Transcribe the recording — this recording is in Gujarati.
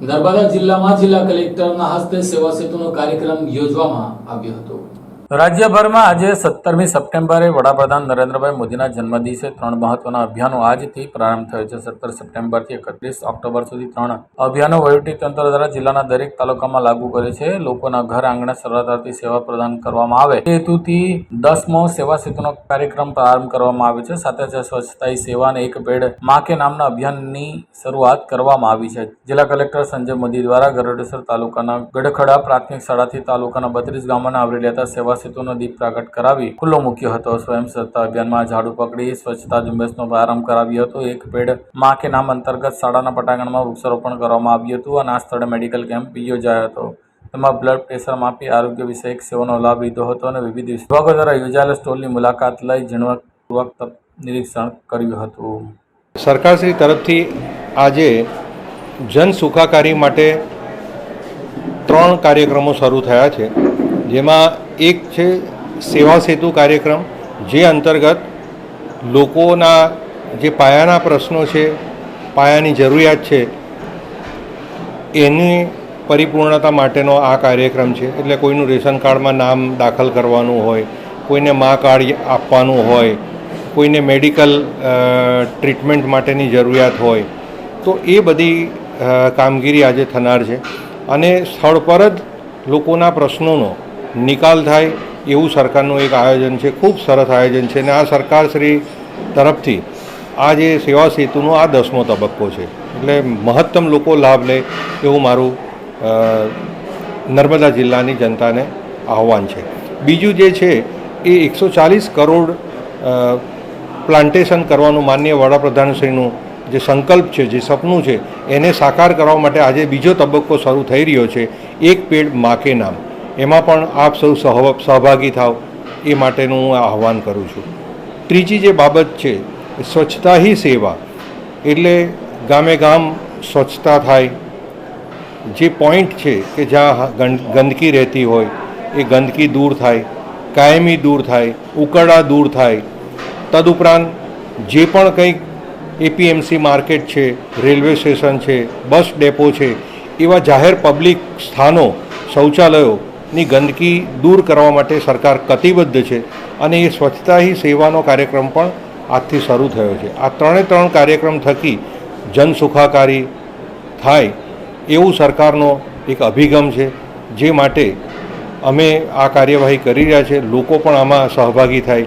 નર્મદા જિલ્લામાં જિલ્લા કલેક્ટરના હસ્તે સેવા સેતુનો કાર્યક્રમ યોજવામાં આવ્યો હતો. રાજ્યભરમાં આજે સત્તરમી સપ્ટેમ્બરે વડાપ્રધાન નરેન્દ્રભાઈ મોદીના જન્મદિવસે ત્રણ મહત્વના અભિયાનો આજથી પ્રારંભ થયો છે. સત્તર સપ્ટેમ્બરથી એકત્રીસ ઓક્ટોબર સુધી ત્રણ અભિયાનો તંત્ર દ્વારા જિલ્લાના દરેક તાલુકામાં લાગુ કરે છે. લોકોના ઘર આંગણે સરળતાથી સેવા પ્રદાન કરવામાં આવે. તે હેતુથી દસમો સેવા સેતુનો કાર્યક્રમ પ્રારંભ કરવામાં આવ્યો છે. સાથે સાથે સ્વચ્છતા સેવા અને એક પેડ મા કે નામના અભિયાનની શરૂઆત કરવામાં આવી છે. જિલ્લા કલેક્ટર સંજય મોદી દ્વારા ગરુડેશ્વર તાલુકાના ગડખડા પ્રાથમિક શાળાથી તાલુકાના બત્રીસ ગામોને આવરી લેતા સેવા સેતુનો દીપ પ્રાગટ કરાવી ખુલ્લો મૂક્યો હતો. સ્વયં સત્તા અભિયાનમાં ઝાડુ પકડી સ્વચ્છતા ઝુંબેશનો પ્રારંભ કરાવ્યો હતો. એક પેડમાં કે નામ અંતર્ગત શાળાના પટાંગણમાં વૃક્ષારોપણ કરવામાં આવ્યું હતું અને આ સ્થળે મેડિકલ કેમ્પ યોજાયો હતો. તેમાં બ્લડ પ્રેશર માપી આરોગ્ય વિષયક સેવાનો લાભ લીધો હતો અને વિવિધ વિભાગો દ્વારા યોજાયેલા સ્ટોલની મુલાકાત લઈ ઝીણવટપૂર્વક નિરીક્ષણ કર્યું હતું. સરકારશ્રી તરફથી આજે જન સુખાકારી માટે ત્રણ કાર્યક્રમો શરૂ થયા છે. જેમાં એક છે સેવા સેતુ કાર્યક્રમ, જે અંતર્ગત લોકોના જે પાયાના પ્રશ્નો છે, પાયાની જરૂરિયાત છે, એની પરિપૂર્ણતા માટેનો આ કાર્યક્રમ છે. એટલે કોઈનું રેશન કાર્ડમાં નામ દાખલ કરવાનું હોય, કોઈને મા કાર્ડ આપવાનું હોય, કોઈને મેડિકલ ટ્રીટમેન્ટ માટેની જરૂરિયાત હોય, તો એ બધી કામગીરી આજે થનાર છે. અને સ્થળ પર જ લોકોના પ્રશ્નોનો નિકાલ થાય એવું સરકારનું એક આયોજન છે. ખૂબ સરસ આયોજન છે અને આ સરકારશ્રી તરફથી આ જે સેવા સેતુનો આ દસમો તબક્કો છે. એટલે મહત્તમ લોકો લાભ લે એવું મારું નર્મદા જિલ્લાની જનતાને આહવાન છે. બીજું જે છે એ એકસો ચાલીસ કરોડ પ્લાન્ટેશન કરવાનું માન્ય વડાપ્રધાનશ્રીનું જે સંકલ્પ છે, જે સપનું છે, એને સાકાર કરવા માટે આજે બીજો તબક્કો શરૂ થઈ રહ્યો છે. એક પેડ માકે નામ. એમાં પણ આપ સૌ સહભાગી થાવ, એ માટેનું હું આહવાન કરું છું. ત્રીજી જે બાબત છે સ્વચ્છતા હી સેવા. એટલે ગામે ગામ સ્વચ્છતા થાય. જે પોઈન્ટ છે, કે જ્યાં ગંદકી રહેતી હોય, એ ગંદકી દૂર થાય, કાયમી દૂર થાય, ઉકરડા દૂર થાય. તદુપરાંત જે પણ કંઈક એપીએમસી માર્કેટ છે, રેલવે સ્ટેશન છે, બસ ડેપો છે, એવા જાહેર પબ્લિક સ્થાનો શૌચાલયોની ગંદકી દૂર કરવા માટે સરકાર કટિબદ્ધ છે અને એ સ્વચ્છતા હી સેવાનો કાર્યક્રમ પણ આજથી શરૂ થયો છે. આ ત્રણે ત્રણ કાર્યક્રમ થકી જન સુખાકારી થાય એવું સરકારનો એક અભિગમ છે, જે માટે અમે આ કાર્યવાહી કરી રહ્યા છે. લોકો પણ આમાં સહભાગી થાય.